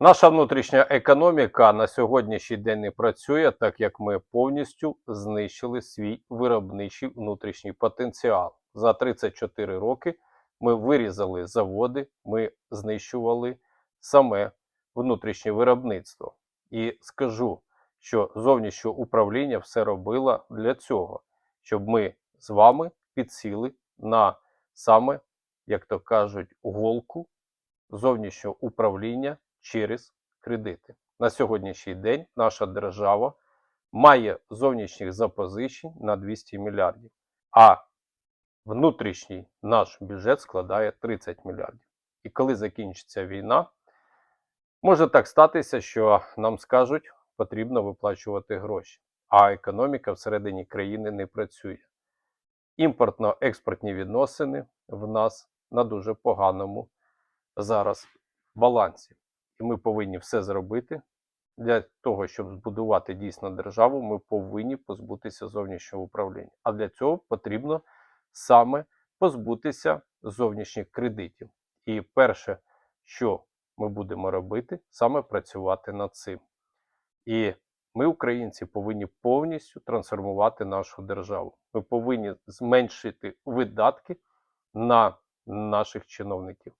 Наша внутрішня економіка на сьогоднішній день не працює, так як ми повністю знищили свій виробничий внутрішній потенціал. За 34 роки ми вирізали заводи, ми знищували саме внутрішнє виробництво. І скажу, що зовнішнє управління все робило для цього, щоб ми з вами підсіли на саме, як то кажуть, голку зовнішнього управління через кредити. На сьогоднішній день наша держава має зовнішніх запозичень на 200 мільярдів, а внутрішній наш бюджет складає 30 мільярдів. І коли закінчиться війна, може так статися, що нам скажуть, потрібно виплачувати гроші, а економіка всередині країни не працює. Імпортно-експортні відносини в нас на дуже поганому зараз балансі. І ми повинні все зробити для того, щоб збудувати дійсно державу. Ми повинні позбутися зовнішнього управління. А для цього потрібно саме позбутися зовнішніх кредитів. І перше, що ми будемо робити, саме працювати над цим. І ми, українці, повинні повністю трансформувати нашу державу. Ми повинні зменшити видатки на наших чиновників.